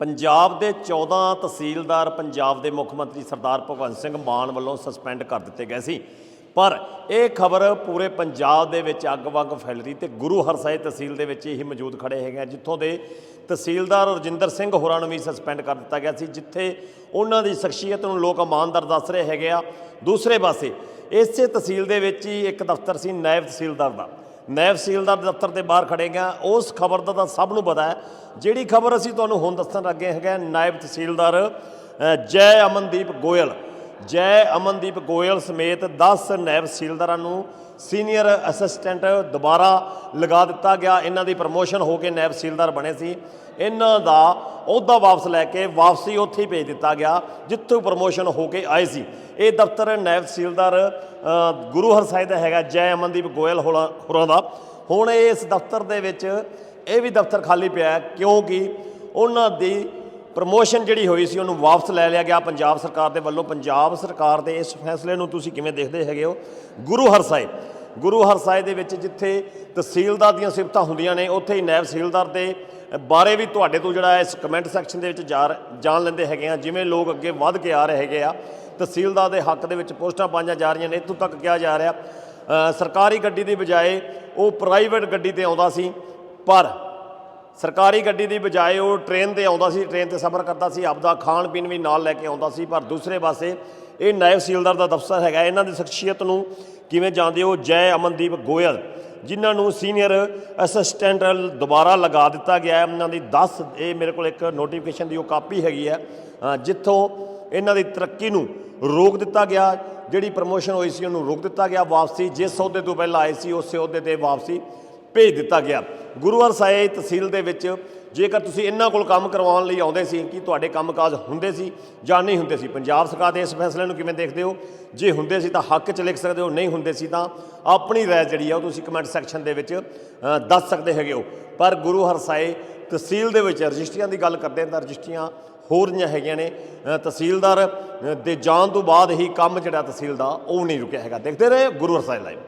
ਪੰਜਾਬ ਦੇ 14 ਤਹਿਸੀਲਦਾਰ, ਪੰਜਾਬ ਦੇ ਮੁੱਖ ਮੰਤਰੀ ਸਰਦਾਰ ਭਗਵੰਤ ਸਿੰਘ ਮਾਨ ਵੱਲੋਂ ਸਸਪੈਂਡ ਕਰ ਦਿੱਤੇ ਗਏ ਸੀ। ਪਰ ਇਹ ਖਬਰ ਪੂਰੇ ਪੰਜਾਬ ਦੇ ਵਿੱਚ ਅੱਗ ਵਾਂਗ ਫੈਲ ਰਹੀ ਤੇ ਗੁਰੂ ਹਰਸਾਏ ਤਹਿਸੀਲ ਦੇ ਵਿੱਚ ਹੀ ਮੌਜੂਦ ਖੜੇ ਹੈਗੇ ਆ, ਜਿੱਥੋਂ ਦੇ ਤਹਿਸੀਲਦਾਰ ਰਜਿੰਦਰ ਸਿੰਘ ਹੋਰਾਂ ਨੂੰ ਵੀ ਸਸਪੈਂਡ ਕਰ ਦਿੱਤਾ ਗਿਆ ਸੀ, ਜਿੱਥੇ ਉਹਨਾਂ ਦੀ ਸ਼ਖਸੀਅਤ ਨੂੰ ਲੋਕ ਇਮਾਨਦਾਰ ਦੱਸ ਰਹੇ ਹੈਗੇ ਆ। ਦੂਸਰੇ ਪਾਸੇ, ਇਸੇ ਤਹਿਸੀਲ ਦੇ ਵਿੱਚ ਹੀ ਇੱਕ ਦਫ਼ਤਰ ਸੀ, ਨਾਇਬ ਤਹਿਸੀਲਦਾਰ ਦਾ। ਨਾਇਬ ਤਹਿਸੀਲਦਾਰ ਦਫ਼ਤਰ ਦੇ ਬਾਹਰ ਖੜੇ ਗਿਆ ਉਸ ਖਬਰ ਦਾ ਤਾਂ ਸਭ ਨੂੰ ਪਤਾ ਹੈ। ਜਿਹੜੀ ਖਬਰ ਅਸੀਂ ਤੁਹਾਨੂੰ ਹੁਣ ਦੱਸਣ ਲੱਗੇ ਹੈਗੇ ਨਾਇਬ ਤਹਿਸੀਲਦਾਰ ਜੈ ਅਮਨਦੀਪ ਗੋਇਲ। ਜੈ ਅਮਨਦੀਪ ਗੋਇਲ ਸਮੇਤ 10 ਨਾਇਬ ਤਹਿਸੀਲਦਾਰਾਂ ਨੂੰ ਸੀਨੀਅਰ ਅਸਿਸਟੈਂਟ ਦੁਬਾਰਾ ਲਗਾ ਦਿੱਤਾ ਗਿਆ। ਇਹਨਾਂ ਦੀ ਪ੍ਰਮੋਸ਼ਨ ਹੋ ਕੇ ਨੈਬ ਤਹਿਸੀਲਦਾਰ ਬਣੇ ਸੀ। ਇਹਨਾਂ ਦਾ ਅਹੁਦਾ ਵਾਪਸ ਲੈ ਕੇ ਵਾਪਸੀ ਉੱਥੇ ਹੀ ਭੇਜ ਦਿੱਤਾ ਗਿਆ ਜਿੱਥੋਂ ਪ੍ਰਮੋਸ਼ਨ ਹੋ ਕੇ ਆਏ ਸੀ। ਇਹ ਦਫ਼ਤਰ ਨਾਇਬ ਤਹਿਸੀਲਦਾਰ ਅ, ਗੁਰੂ ਹਰਸਾਏ ਦਾ ਹੈਗਾ ਜੈ ਅਮਨਦੀਪ ਗੋਇਲ ਹੋਲਾ- ਹੋਰਾਂ ਦਾ। ਹੁਣ ਇਸ ਦਫ਼ਤਰ ਦੇ ਵਿੱਚ ਇਹ ਵੀ ਦਫ਼ਤਰ ਖਾਲੀ ਪਿਆ ਕਿਉਂਕਿ ਉਹਨਾਂ ਦੀ ਪ੍ਰਮੋਸ਼ਨ ਜਿਹੜੀ ਹੋਈ ਸੀ ਉਹਨੂੰ ਵਾਪਸ ਲੈ ਲਿਆ ਗਿਆ ਪੰਜਾਬ ਸਰਕਾਰ ਦੇ ਵੱਲੋਂ। ਪੰਜਾਬ ਸਰਕਾਰ ਦੇ ਇਸ ਫੈਸਲੇ ਨੂੰ ਤੁਸੀਂ ਕਿਵੇਂ ਦੇਖਦੇ ਹੈਗੇ ਹੋ? ਗੁਰੂ ਹਰਸਾਏ ਗੁਰੂ ਹਰਸਾਏ ਦੇ ਵਿੱਚ ਜਿੱਥੇ ਤਹਿਸੀਲਦਾਰ ਦੀਆਂ ਸਿਫਤਾਂ ਹੁੰਦੀਆਂ ਨੇ ਉੱਥੇ ਹੀ ਨਾਇਬ ਤਹਿਸੀਲਦਾਰ ਦੇ ਬਾਰੇ ਵੀ ਤੁਹਾਡੇ ਤੋਂ ਜਿਹੜਾ ਇਸ ਕਮੈਂਟ ਸੈਕਸ਼ਨ ਦੇ ਵਿੱਚ ਜਾਣ ਲੈਂਦੇ ਹੈਗੇ ਆ। ਜਿਵੇਂ ਲੋਕ ਅੱਗੇ ਵੱਧ ਕੇ ਆ ਰਹੇ ਹੈਗੇ ਆ, ਤਹਿਸੀਲਦਾਰ ਦੇ ਹੱਕ ਦੇ ਵਿੱਚ ਪੋਸਟਾਂ ਪਾਈਆਂ ਜਾ ਰਹੀਆਂ ਨੇ, ਇੱਥੋਂ ਤੱਕ ਕਿਹਾ ਜਾ ਰਿਹਾ। ਸਰਕਾਰੀ ਗੱਡੀ ਦੀ ਬਜਾਏ ਉਹ ਪ੍ਰਾਈਵੇਟ ਗੱਡੀ ਤੇ ਆਉਂਦਾ ਸੀ, ਪਰ ਸਰਕਾਰੀ ਗੱਡੀ ਦੀ ਬਜਾਏ ਉਹ ਟ੍ਰੇਨ ਤੇ ਆਉਂਦਾ ਸੀ ਟ੍ਰੇਨ ਤੇ ਸਫ਼ਰ ਕਰਦਾ ਸੀ, ਆਪਦਾ ਖਾਣ ਪੀਣ ਵੀ ਨਾਲ ਲੈ ਕੇ ਆਉਂਦਾ ਸੀ, ਪਰ ਦੂਸਰੇ ਪਾਸੇ ਇਹ ਨਾਇਬ ਤਹਿਸੀਲਦਾਰ ਦਾ ਦਫ਼ਤਰ ਹੈਗਾ। ਇਹਨਾਂ ਦੀ ਸ਼ਖਸੀਅਤ ਨੂੰ ਕਿਵੇਂ ਜਾਣਦੇ ਹੋ? ਜੈ ਅਮਨਦੀਪ ਗੋਇਲ। ਜਿਨ੍ਹਾਂ ਨੂੰ ਸੀਨੀਅਰ ਅਸਿਸਟੈਂਟ ਦੁਬਾਰਾ ਲਗਾ ਦਿੱਤਾ ਗਿਆ ਹੈ। ਇਹਨਾਂ ਦੀ 10 ਇਹ ਮੇਰੇ ਕੋਲ ਇੱਕ ਨੋਟੀਫਿਕੇਸ਼ਨ ਦੀ ਉਹ ਕਾਪੀ ਹੈਗੀ ਹੈ। ਜਿੱਥੋਂ ਇਹਨਾਂ ਦੀ ਤਰੱਕੀ ਨੂੰ ਰੋਕ ਦਿੱਤਾ ਗਿਆ, ਜਿਹੜੀ ਪ੍ਰਮੋਸ਼ਨ ਹੋਈ ਸੀ ਉਹਨੂੰ ਰੋਕ ਦਿੱਤਾ ਗਿਆ। ਵਾਪਸੀ, ਜਿਸ ਅਹੁਦੇ ਤੋਂ ਪਹਿਲਾਂ ਆਏ ਸੀ, ਉਸੇ ਅਹੁਦੇ ਤੇ ਵਾਪਸੀ ਭੇਜ ਦਿੱਤਾ ਗਿਆ। ਗੁਰੂਵਾਰ ਸਾਹਿਬ ਤਹਿਸੀਲ ਦੇ ਵਿੱਚ ਜੇਕਰ ਤੁਸੀਂ ਇਹਨਾਂ ਕੋਲ ਕੰਮ ਕਰਵਾਉਣ ਲਈ ਆਉਂਦੇ ਸੀ ਕਿ ਤੁਹਾਡੇ ਕੰਮਕਾਜ ਹੁੰਦੇ ਸੀ ਜਾਂ ਨਹੀਂ ਹੁੰਦੇ ਸੀ, ਪੰਜਾਬ ਸਰਕਾਰ ਦੇ ਇਸ ਫੈਸਲੇ ਨੂੰ ਕਿਵੇਂ ਦੇਖਦੇ ਹੋ? ਜੇ ਹੁੰਦੇ ਸੀ ਤਾਂ ਹੱਕ 'ਚ ਲਿਖ ਸਕਦੇ ਹੋ, ਨਹੀਂ ਹੁੰਦੇ ਸੀ ਤਾਂ ਆਪਣੀ ਰਾਏ ਜਿਹੜੀ ਆ ਉਹ ਤੁਸੀਂ ਕਮੈਂਟ ਸੈਕਸ਼ਨ ਦੇ ਵਿੱਚ ਦੱਸ ਸਕਦੇ ਹੈਗੇ ਹੋ। ਪਰ ਗੁਰੂ ਹਰਸਾਏ ਤਹਿਸੀਲ ਦੇ ਵਿੱਚ ਰਜਿਸਟਰੀਆਂ ਦੀ ਗੱਲ ਕਰਦੇ ਹਾਂ ਤਾਂ ਰਜਿਸਟਰੀਆਂ ਹੋਰ ਜਿਹੀਆਂ ਹੈਗੀਆਂ ਨੇ। ਤਹਿਸੀਲਦਾਰ ਦੇ ਜਾਣ ਤੋਂ ਬਾਅਦ ਹੀ ਕੰਮ ਜਿਹੜਾ ਤਹਿਸੀਲ ਦਾ ਉਹ ਨਹੀਂ ਰੁਕਿਆ ਹੈਗਾ। ਦੇਖਦੇ ਰਹੇ ਗੁਰੂ ਹਰਸਾਏ ਲਾਈਵ